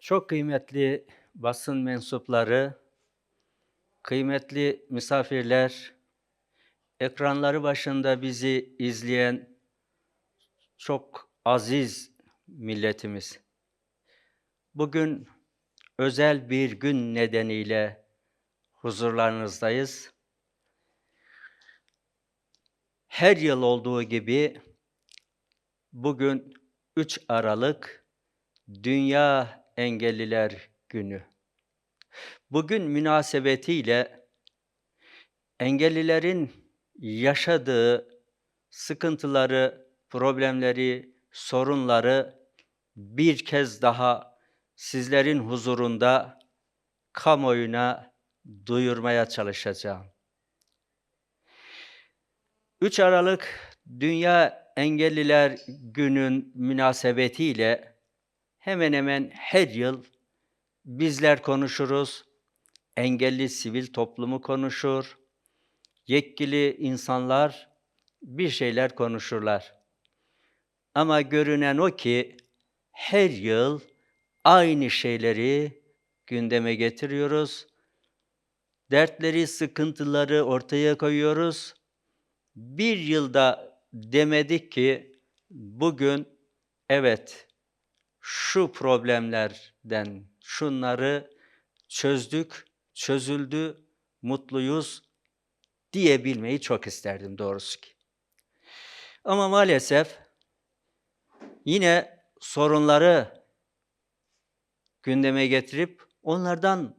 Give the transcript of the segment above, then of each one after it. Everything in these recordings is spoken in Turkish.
Çok kıymetli basın mensupları, kıymetli misafirler, ekranları başında bizi izleyen çok aziz milletimiz. Bugün özel bir gün nedeniyle huzurlarınızdayız. Her yıl olduğu gibi bugün 3 Aralık Dünya Engelliler Günü. Bugün münasebetiyle engellilerin yaşadığı sıkıntıları, problemleri, sorunları bir kez daha sizlerin huzurunda kamuoyuna duyurmaya çalışacağım. 3 Aralık Dünya Engelliler Günü'nün münasebetiyle hemen hemen her yıl bizler konuşuruz, engelli sivil toplumu konuşur, yetkili insanlar bir şeyler konuşurlar. Ama görünen o ki her yıl aynı şeyleri gündeme getiriyoruz. Dertleri, sıkıntıları ortaya koyuyoruz. Bir yılda demedik ki bugün evet şu problemlerden şunları çözdük, çözüldü, mutluyuz diyebilmeyi çok isterdim doğrusu ki. Ama maalesef yine sorunları gündeme getirip onlardan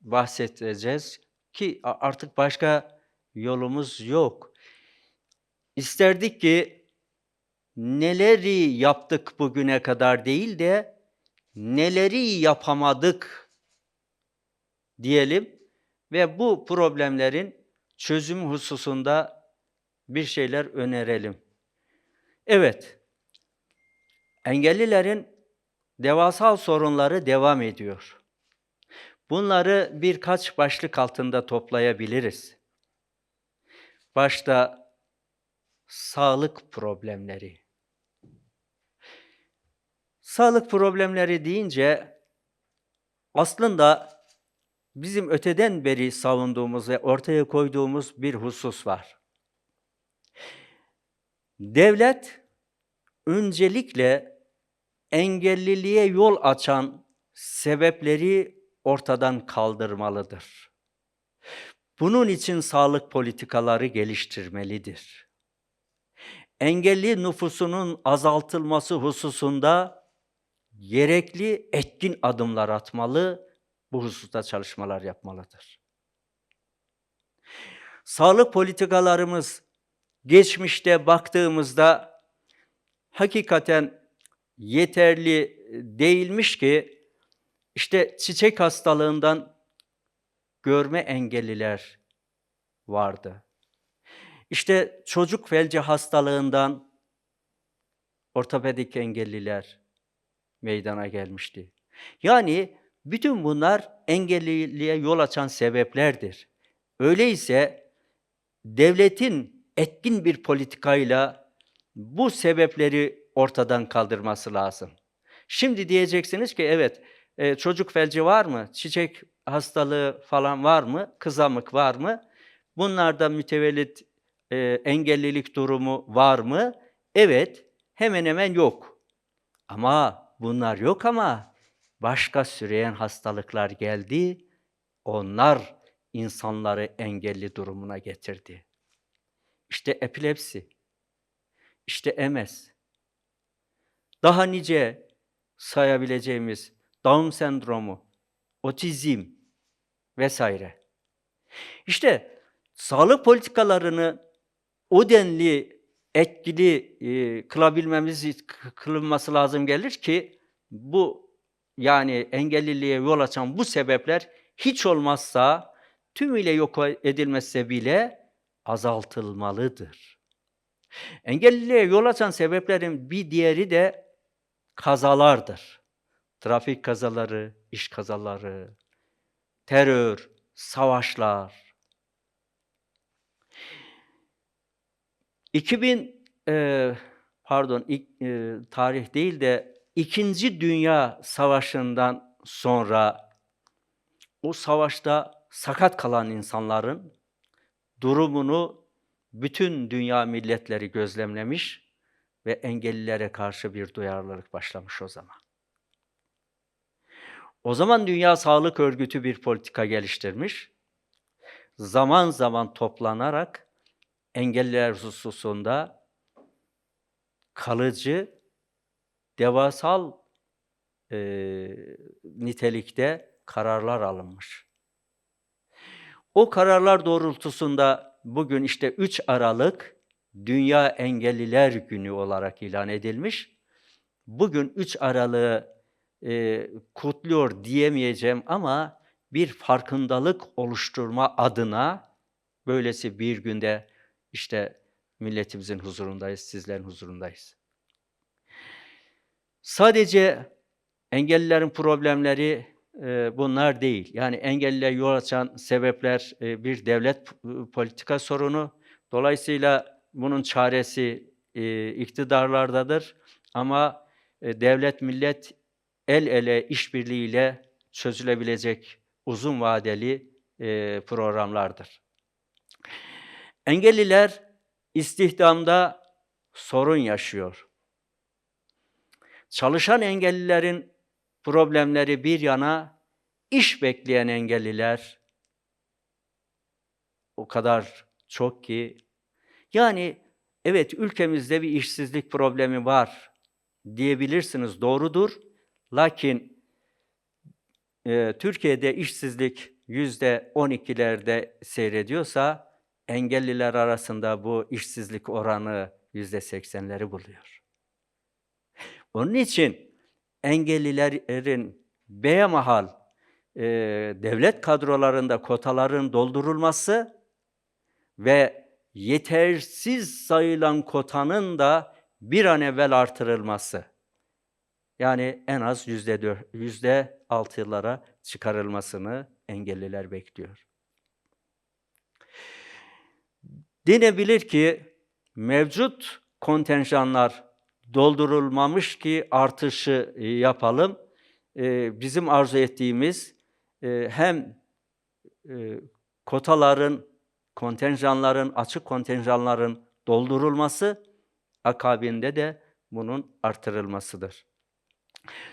bahsedeceğiz ki artık başka yolumuz yok. İsterdik ki neleri yaptık bugüne kadar değil de neleri yapamadık diyelim ve bu problemlerin çözüm hususunda bir şeyler önerelim. Evet, engellilerin devasal sorunları devam ediyor. Bunları birkaç başlık altında toplayabiliriz. Başta sağlık problemleri. Sağlık problemleri deyince aslında bizim öteden beri savunduğumuz ve ortaya koyduğumuz bir husus var. Devlet öncelikle engelliliğe yol açan sebepleri ortadan kaldırmalıdır. Bunun için sağlık politikaları geliştirmelidir. Engelli nüfusunun azaltılması hususunda gerekli etkin adımlar atmalı, bu hususta çalışmalar yapmalıdır. Sağlık politikalarımız geçmişte baktığımızda hakikaten yeterli değilmiş ki işte çiçek hastalığından görme engelliler vardı. İşte çocuk felci hastalığından ortopedik engelliler meydana gelmişti. Yani bütün bunlar engelliliğe yol açan sebeplerdir. Öyleyse devletin etkin bir politikayla bu sebepleri ortadan kaldırması lazım. Şimdi diyeceksiniz ki evet e, çocuk felci var mı? Çiçek hastalığı falan var mı? Kızamık var mı? Bunlarda mütevellit e, engellilik durumu var mı? Evet, hemen hemen yok. Ama bunlar yok ama başka süreyen hastalıklar geldi. Onlar insanları engelli durumuna getirdi. İşte epilepsi, işte MS, daha nice sayabileceğimiz Down sendromu, otizm vesaire. İşte sağlık politikalarını o denli etkili e, kılabilmemiz kılınması lazım gelir ki bu yani engelliliğe yol açan bu sebepler hiç olmazsa tümüyle yok edilmezse bile azaltılmalıdır. Engelliliğe yol açan sebeplerin bir diğeri de kazalardır. Trafik kazaları, iş kazaları, terör, savaşlar. 2000 e, pardon ilk, e, tarih değil de İkinci Dünya Savaşı'ndan sonra o savaşta sakat kalan insanların durumunu bütün dünya milletleri gözlemlemiş ve engellilere karşı bir duyarlılık başlamış o zaman. O zaman Dünya Sağlık Örgütü bir politika geliştirmiş. Zaman zaman toplanarak engelliler hususunda kalıcı, devasal e, nitelikte kararlar alınmış. O kararlar doğrultusunda bugün işte 3 Aralık Dünya Engelliler Günü olarak ilan edilmiş. Bugün 3 Aralık'ı e, kutluyor diyemeyeceğim ama bir farkındalık oluşturma adına böylesi bir günde işte milletimizin huzurundayız, sizlerin huzurundayız. Sadece engellilerin problemleri e, bunlar değil. Yani engelliliğe yol açan sebepler e, bir devlet p- politika sorunu. Dolayısıyla bunun çaresi e, iktidarlardadır. Ama e, devlet millet el ele işbirliğiyle çözülebilecek uzun vadeli e, programlardır. Engelliler istihdamda sorun yaşıyor. Çalışan engellilerin problemleri bir yana, iş bekleyen engelliler o kadar çok ki yani evet ülkemizde bir işsizlik problemi var diyebilirsiniz doğrudur. Lakin e, Türkiye'de işsizlik yüzde 12'lerde seyrediyorsa engelliler arasında bu işsizlik oranı yüzde 80'leri buluyor. Onun için engellilerin beyemahal e, devlet kadrolarında kotaların doldurulması ve yetersiz sayılan kotanın da bir an evvel artırılması. Yani en az yüzde yüzde altılara çıkarılmasını engelliler bekliyor. Denebilir ki mevcut kontenjanlar doldurulmamış ki artışı e, yapalım. E, Bizim arzu ettiğimiz e, hem kotaların, kontenjanların, açık kontenjanların doldurulması, akabinde de bunun artırılmasıdır.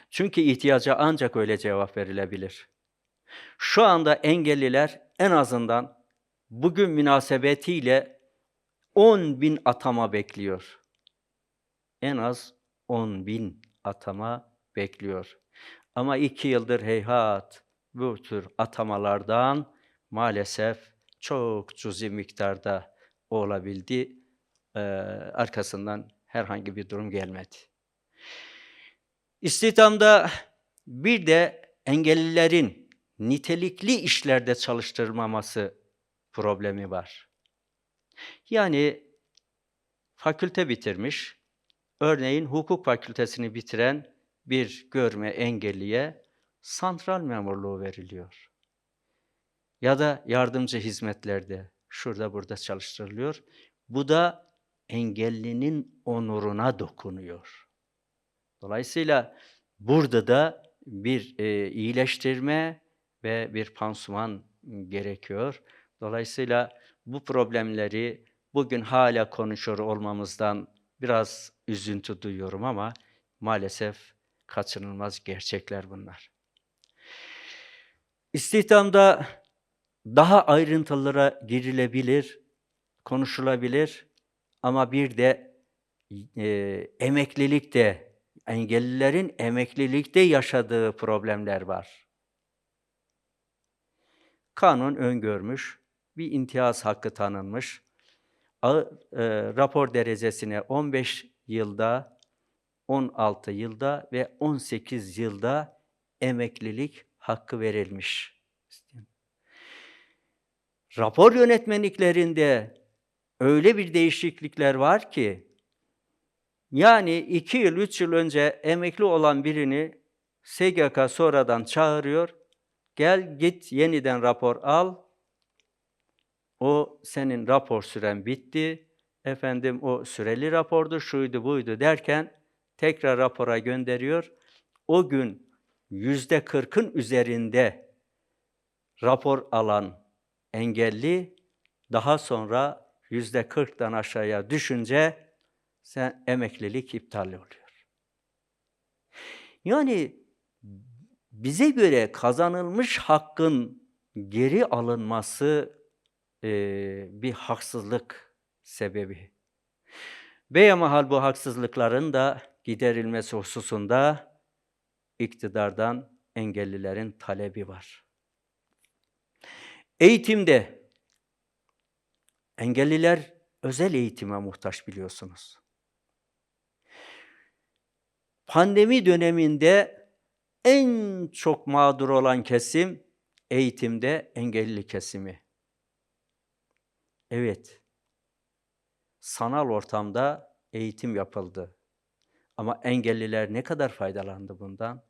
Çünkü ihtiyaca ancak öyle cevap verilebilir. Şu anda engelliler en azından bugün münasebetiyle 10 bin atama bekliyor. En az 10 bin atama bekliyor. Ama iki yıldır heyhat bu tür atamalardan maalesef çok cüzi miktarda olabildi. Ee, arkasından herhangi bir durum gelmedi. İstihdamda bir de engellilerin nitelikli işlerde çalıştırmaması problemi var. Yani fakülte bitirmiş, örneğin hukuk fakültesini bitiren bir görme engelliye santral memurluğu veriliyor. Ya da yardımcı hizmetlerde şurada burada çalıştırılıyor. Bu da engellinin onuruna dokunuyor. Dolayısıyla burada da bir e, iyileştirme ve bir pansuman gerekiyor. Dolayısıyla bu problemleri bugün hala konuşuyor olmamızdan biraz üzüntü duyuyorum ama maalesef kaçınılmaz gerçekler bunlar. İstihdamda daha ayrıntılara girilebilir, konuşulabilir ama bir de e, emeklilikte engellilerin emeklilikte yaşadığı problemler var. Kanun öngörmüş, bir imtiyaz hakkı tanınmış. A- e, rapor derecesine 15 yılda, 16 yılda ve 18 yılda emeklilik hakkı verilmiş. Rapor yönetmenliklerinde öyle bir değişiklikler var ki, yani iki yıl, üç yıl önce emekli olan birini SGK sonradan çağırıyor. Gel git yeniden rapor al. Senin rapor süren bitti. Efendim o süreli rapordu, şuydu buydu derken tekrar rapora gönderiyor. O gün yüzde kırkın üzerinde rapor alan engelli daha sonra yüzde kırktan aşağıya düşünce sen emeklilik iptal oluyor. Yani bize göre kazanılmış hakkın geri alınması eee, bir haksızlık sebebi. Beyemahal bu haksızlıkların da giderilmesi hususunda iktidardan engellilerin talebi var. Eğitimde engelliler özel eğitime muhtaç biliyorsunuz. Pandemi döneminde en çok mağdur olan kesim eğitimde engelli kesimi. Evet, sanal ortamda eğitim yapıldı. Ama engelliler ne kadar faydalandı bundan?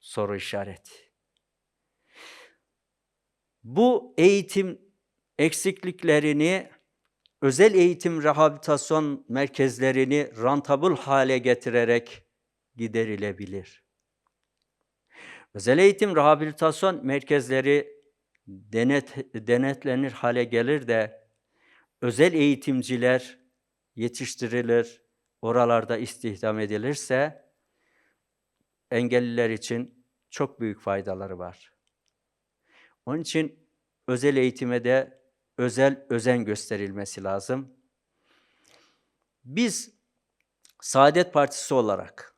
Soru işareti. Bu eğitim eksikliklerini özel eğitim rehabilitasyon merkezlerini rantabıl hale getirerek giderilebilir. Özel eğitim rehabilitasyon merkezleri denet, denetlenir hale gelir de özel eğitimciler yetiştirilir, oralarda istihdam edilirse engelliler için çok büyük faydaları var. Onun için özel eğitime de özel özen gösterilmesi lazım. Biz Saadet Partisi olarak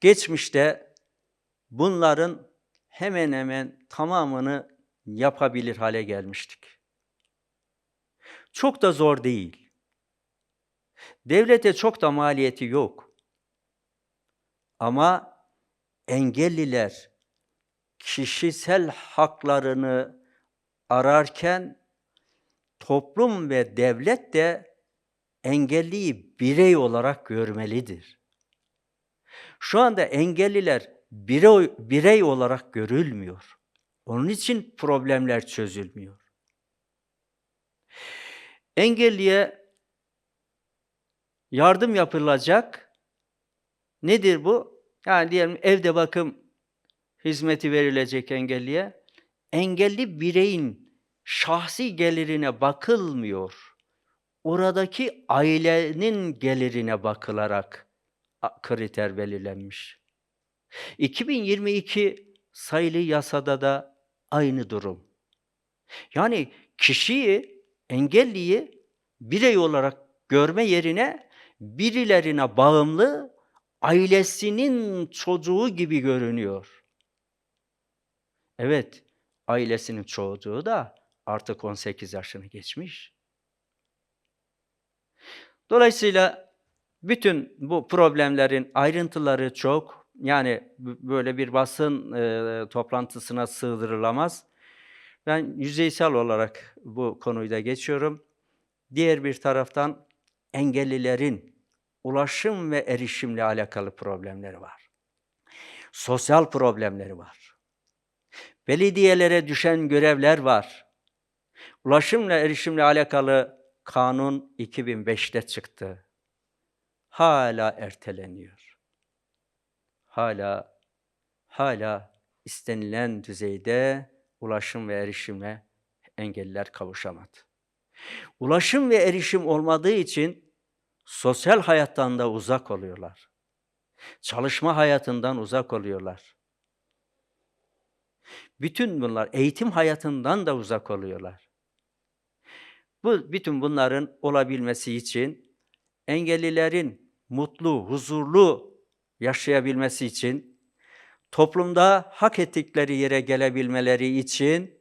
geçmişte bunların hemen hemen tamamını yapabilir hale gelmiştik. Çok da zor değil. Devlete çok da maliyeti yok. Ama engelliler kişisel haklarını ararken toplum ve devlet de engelliyi birey olarak görmelidir. Şu anda engelliler birey, birey olarak görülmüyor. Onun için problemler çözülmüyor. Engelliye yardım yapılacak. Nedir bu? Yani diyelim evde bakım hizmeti verilecek engelliye. Engelli bireyin şahsi gelirine bakılmıyor. Oradaki ailenin gelirine bakılarak kriter belirlenmiş. 2022 sayılı yasada da aynı durum. Yani kişiyi, engelliyi birey olarak görme yerine birilerine bağımlı ailesinin çocuğu gibi görünüyor. Evet, ailesinin çocuğu da artık 18 yaşını geçmiş. Dolayısıyla bütün bu problemlerin ayrıntıları çok. Yani böyle bir basın e, toplantısına sığdırılamaz. Ben yüzeysel olarak bu konuyu da geçiyorum. Diğer bir taraftan engellilerin ulaşım ve erişimle alakalı problemleri var. Sosyal problemleri var. Belediyelere düşen görevler var. Ulaşımla erişimle alakalı kanun 2005'te çıktı. Hala erteleniyor. Hala hala istenilen düzeyde ulaşım ve erişimle engelliler kavuşamadı. Ulaşım ve erişim olmadığı için sosyal hayattan da uzak oluyorlar. Çalışma hayatından uzak oluyorlar. Bütün bunlar eğitim hayatından da uzak oluyorlar. Bu bütün bunların olabilmesi için engellilerin mutlu, huzurlu yaşayabilmesi için toplumda hak ettikleri yere gelebilmeleri için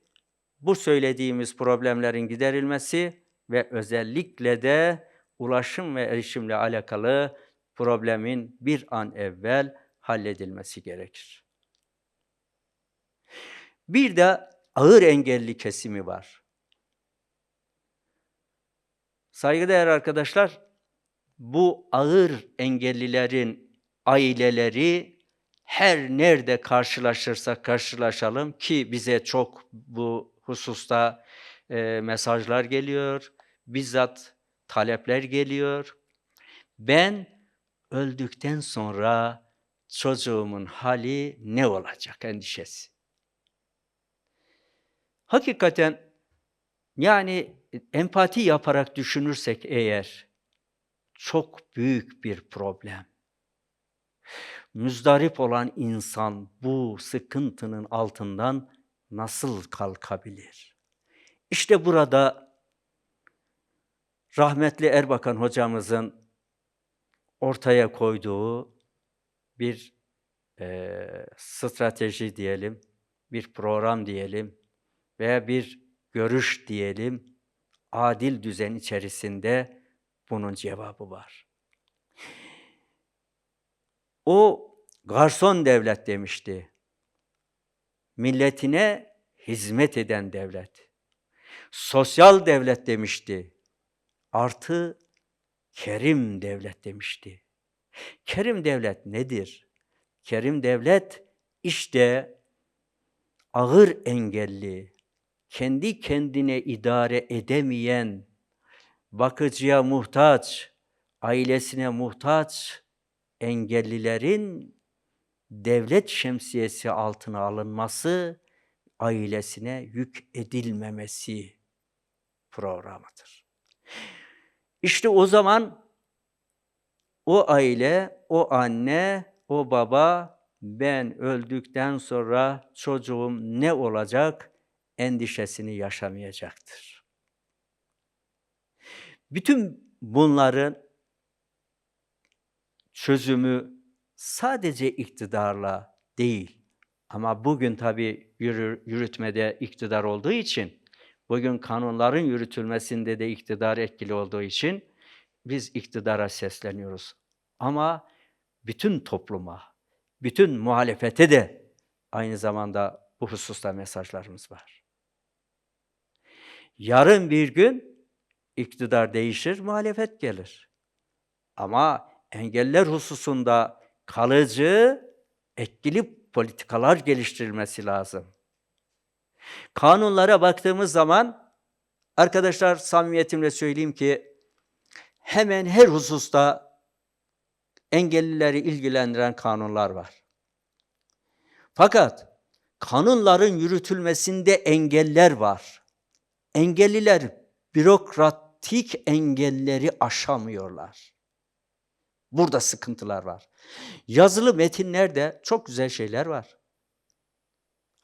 bu söylediğimiz problemlerin giderilmesi ve özellikle de ulaşım ve erişimle alakalı problemin bir an evvel halledilmesi gerekir. Bir de ağır engelli kesimi var. Saygıdeğer arkadaşlar, bu ağır engellilerin aileleri her nerede karşılaşırsak karşılaşalım ki bize çok bu hususta e, mesajlar geliyor, bizzat talepler geliyor. Ben öldükten sonra çocuğumun hali ne olacak endişesi. Hakikaten yani empati yaparak düşünürsek eğer çok büyük bir problem. Müzdarip olan insan bu sıkıntının altından nasıl kalkabilir? İşte burada rahmetli Erbakan hocamızın ortaya koyduğu bir eee, strateji diyelim, bir program diyelim veya bir görüş diyelim, adil düzen içerisinde bunun cevabı var. O garson devlet demişti. Milletine hizmet eden devlet. Sosyal devlet demişti. Artı kerim devlet demişti. Kerim devlet nedir? Kerim devlet işte ağır engelli, kendi kendine idare edemeyen, bakıcıya muhtaç, ailesine muhtaç engellilerin devlet şemsiyesi altına alınması, ailesine yük edilmemesi programıdır. İşte o zaman o aile, o anne, o baba ben öldükten sonra çocuğum ne olacak endişesini yaşamayacaktır. Bütün bunların çözümü sadece iktidarla değil ama bugün tabii yürü, yürütmede iktidar olduğu için bugün kanunların yürütülmesinde de iktidar etkili olduğu için biz iktidara sesleniyoruz. Ama bütün topluma, bütün muhalefete de aynı zamanda bu hususta mesajlarımız var. Yarın bir gün iktidar değişir, muhalefet gelir. Ama engeller hususunda kalıcı, etkili politikalar geliştirilmesi lazım. Kanunlara baktığımız zaman arkadaşlar samimiyetimle söyleyeyim ki hemen her hususta engellileri ilgilendiren kanunlar var. Fakat kanunların yürütülmesinde engeller var. Engelliler bürokratik engelleri aşamıyorlar. Burada sıkıntılar var. Yazılı metinlerde çok güzel şeyler var.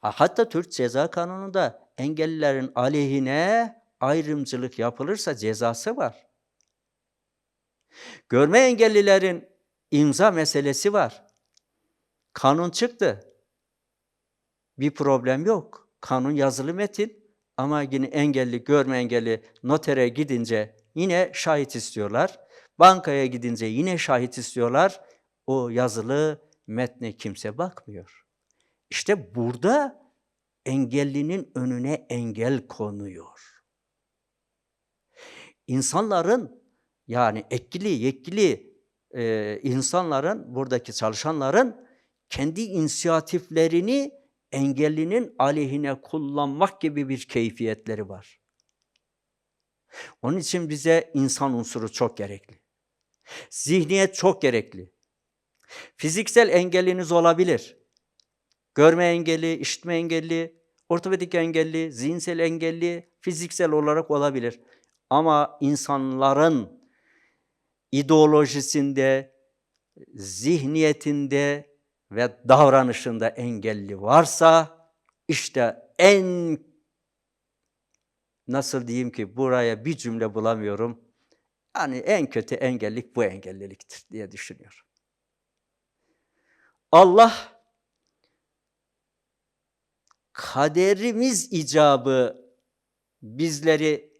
Hatta Türk Ceza Kanunu'nda engellilerin aleyhine ayrımcılık yapılırsa cezası var. Görme engellilerin imza meselesi var. Kanun çıktı. Bir problem yok. Kanun yazılı metin ama yine engelli, görme engelli notere gidince yine şahit istiyorlar. Bankaya gidince yine şahit istiyorlar. O yazılı metne kimse bakmıyor. İşte burada engellinin önüne engel konuyor. İnsanların yani etkili, yetkili e, insanların, buradaki çalışanların kendi inisiyatiflerini engellinin aleyhine kullanmak gibi bir keyfiyetleri var. Onun için bize insan unsuru çok gerekli. Zihniyet çok gerekli. Fiziksel engelliniz olabilir. Görme engelli, işitme engelli, ortopedik engelli, zihinsel engelli, fiziksel olarak olabilir. Ama insanların ideolojisinde, zihniyetinde ve davranışında engelli varsa işte en nasıl diyeyim ki buraya bir cümle bulamıyorum. Yani en kötü engellik bu engelliliktir diye düşünüyorum. Allah kaderimiz icabı bizleri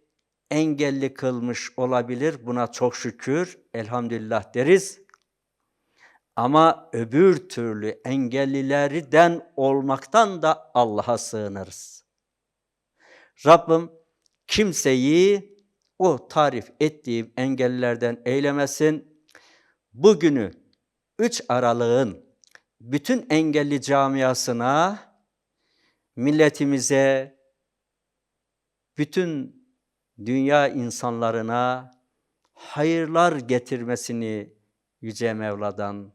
engelli kılmış olabilir. Buna çok şükür, elhamdülillah deriz. Ama öbür türlü engellilerden olmaktan da Allah'a sığınırız. Rabbim kimseyi o tarif ettiğim engellilerden eylemesin. Bugünü 3 Aralık'ın bütün engelli camiasına, milletimize, bütün dünya insanlarına hayırlar getirmesini Yüce Mevla'dan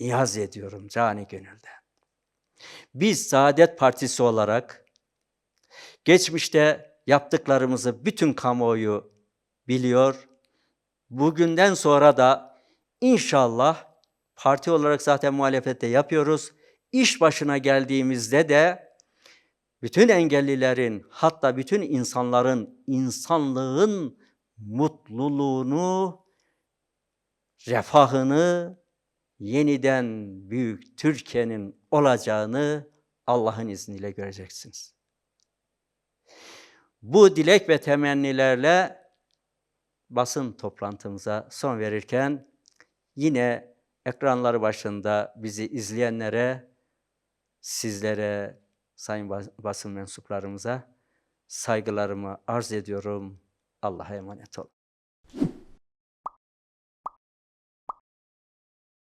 niyaz ediyorum cani gönülden. Biz Saadet Partisi olarak geçmişte yaptıklarımızı bütün kamuoyu biliyor. Bugünden sonra da inşallah parti olarak zaten muhalefette yapıyoruz. İş başına geldiğimizde de bütün engellilerin hatta bütün insanların insanlığın mutluluğunu, refahını yeniden büyük Türkiye'nin olacağını Allah'ın izniyle göreceksiniz. Bu dilek ve temennilerle basın toplantımıza son verirken yine ekranları başında bizi izleyenlere, sizlere, sayın bas- basın mensuplarımıza saygılarımı arz ediyorum. Allah'a emanet olun.